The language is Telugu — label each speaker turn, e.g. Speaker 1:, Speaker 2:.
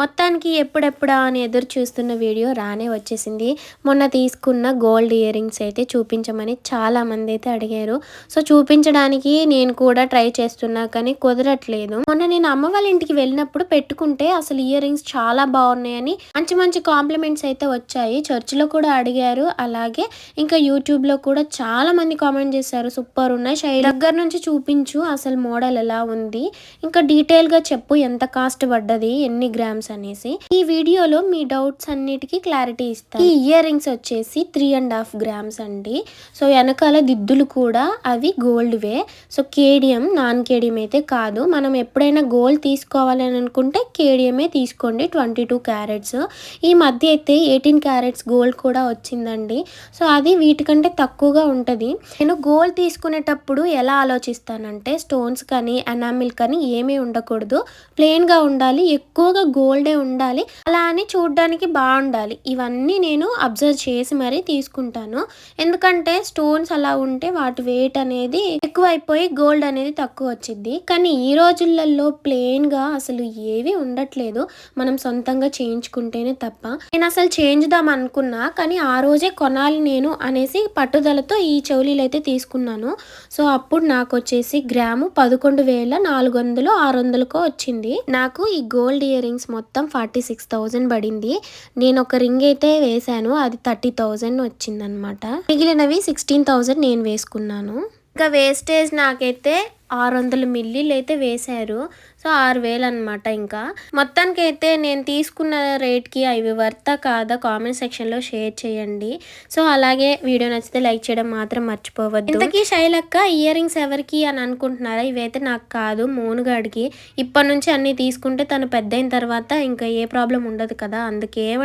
Speaker 1: మొత్తానికి ఎప్పుడెప్పుడా అని ఎదురు చూస్తున్న వీడియో రానే వచ్చేసింది. మొన్న తీసుకున్న గోల్డ్ ఇయర్ రింగ్స్ అయితే చూపించమని చాలా మంది అయితే అడిగారు. సో చూపించడానికి నేను కూడా ట్రై చేస్తున్నా కానీ కుదరట్లేదు. మొన్న నేను అమ్మ వాళ్ళ ఇంటికి వెళ్ళినప్పుడు పెట్టుకుంటే అసలు ఇయర్ రింగ్స్ చాలా బాగున్నాయని మంచి మంచి కాంప్లిమెంట్స్ అయితే వచ్చాయి. చర్చిలో కూడా అడిగారు. అలాగే ఇంకా యూట్యూబ్లో కూడా చాలా మంది కామెంట్ చేశారు. సూపర్ ఉన్నాయి. శైలి దగ్గర నుంచి చూపించు. అసలు మోడల్ ఎలా ఉంది? ఇంకా డీటెయిల్గా చెప్పు. ఎంత కాస్ట్ పడ్డది? ఎన్ని గ్రామ్స్ అనేసి ఈ వీడియోలో మీ డౌట్స్ అన్నిటికీ క్లారిటీ ఇస్తాను ఈ ఇయర్ రింగ్స్ వచ్చేసి త్రీ అండ్ హాఫ్ గ్రామ్స్ అండి. సో వెనకాల దిద్దులు కూడా అవి గోల్డ్ వే. సో కేడియం నాన్ కేడియం అయితే కాదు. మనం ఎప్పుడైనా గోల్డ్ తీసుకోవాలని అనుకుంటే కేడియమే తీసుకోండి. ట్వంటీ టూ క్యారెట్స్ ఈ మధ్య అయితే ఎయిటీన్ క్యారెట్స్ గోల్డ్ కూడా వచ్చిందండి. సో అది వీటికంటే తక్కువగా ఉంటుంది. నేను గోల్డ్ తీసుకునేటప్పుడు ఎలా ఆలోచిస్తానంటే స్టోన్స్ కానీ ఎనామిల్ కానీ ఏమీ ఉండకూడదు. ప్లెయిన్గా ఉండాలి. ఎక్కువగా గోల్డ్ ఉండాలి. అలా అని చూడడానికి బాగుండాలి. ఇవన్నీ నేను అబ్జర్వ్ చేసి మరీ తీసుకుంటాను. ఎందుకంటే స్టోన్స్ అలా ఉంటే వాటి వెయిట్ అనేది ఎక్కువైపోయి గోల్డ్ అనేది తక్కువ వచ్చింది కానీ ఈ రోజులలో ప్లెయిన్గా అసలు ఏవి ఉండట్లేదు. మనం సొంతంగా చేయించుకుంటేనే తప్ప. నేను అసలు చేయించుదాం అనుకున్నా కానీ ఆ రోజే కొనాలి నేను అనేసి పట్టుదలతో ఈ చెవులీలు అయితే తీసుకున్నాను. సో అప్పుడు నాకు వచ్చేసి గ్రాము పదకొండు వేల నాలుగు వందలు ఆరు వందలకో వచ్చింది. నాకు ఈ గోల్డ్ ఇయర్ రింగ్స్ మొత్తం మొత్తం ఫార్టీ సిక్స్ థౌజండ్ పడింది. నేను ఒక రింగ్ అయితే వేశాను అది థర్టీ థౌజండ్ వచ్చిందనమాట మిగిలినవి సిక్స్టీన్ థౌజండ్ నేను వేసుకున్నాను. ఇంకా వేస్టేజ్ నాకైతే ఆరు వందల మిల్లీలు అయితే వేశారు. సో ఆరు వేలు అనమాట ఇంకా. మొత్తానికి అయితే నేను తీసుకున్న రేట్కి అవి వర్తా కాదా కామెంట్ సెక్షన్లో షేర్ చేయండి. సో అలాగే వీడియో నచ్చితే లైక్ చేయడం మాత్రం మర్చిపోవద్దు. ఇంతకీ శైలక్క ఇయర్ రింగ్స్ ఎవరికి అని అనుకుంటున్నారా? ఇవైతే నాకు కాదు మోనుగాడికి ఇప్పటి నుంచి అన్నీ తీసుకుంటే తను పెద్ద అయిన తర్వాత ఇంకా ఏ ప్రాబ్లం ఉండదు కదా అందుకే